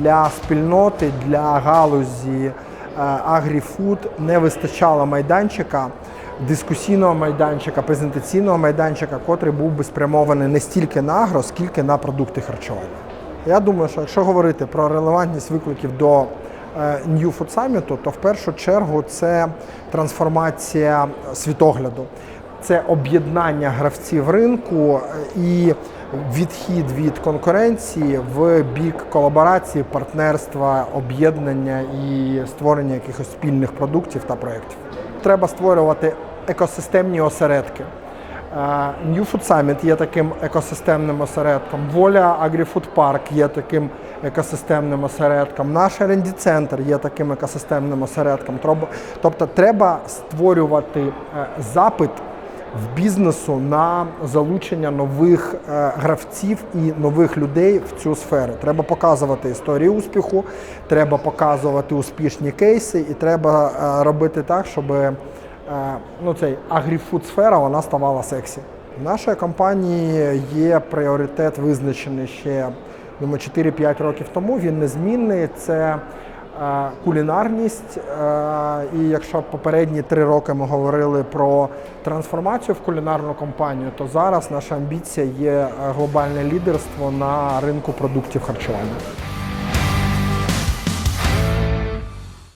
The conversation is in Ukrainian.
для спільноти, для галузі е, агріфуд не вистачало майданчика, дискусійного майданчика, презентаційного майданчика, котрий був би спрямований не стільки на агро, скільки на продукти харчування. Я думаю, що якщо говорити про релевантність викликів до е, New Food Summit, то в першу чергу це трансформація світогляду, це об'єднання гравців ринку е, і відхід від конкуренції в бік колаборації, партнерства, об'єднання і створення якихось спільних продуктів та проєктів. Треба створювати екосистемні осередки. Е, New Food Summit є таким екосистемним осередком. Воля AgriFood Park є таким екосистемним осередком. Наш R&D центр є таким екосистемним осередком. Тобто треба створювати е, запит в бізнесу на залучення нових е, гравців і нових людей в цю сферу. Треба показувати історії успіху, треба показувати успішні кейси, і треба е, робити так, щоб е, ну, цей агріфуд сфера вона ставала сексі. В нашої компанії є пріоритет визначений ще думаю, 4-5 років тому. Він незмінний. Це кулінарність. Е, І якщо попередні три роки ми говорили про трансформацію в кулінарну компанію, то зараз наша амбіція є е, глобальне лідерство на ринку продуктів харчування.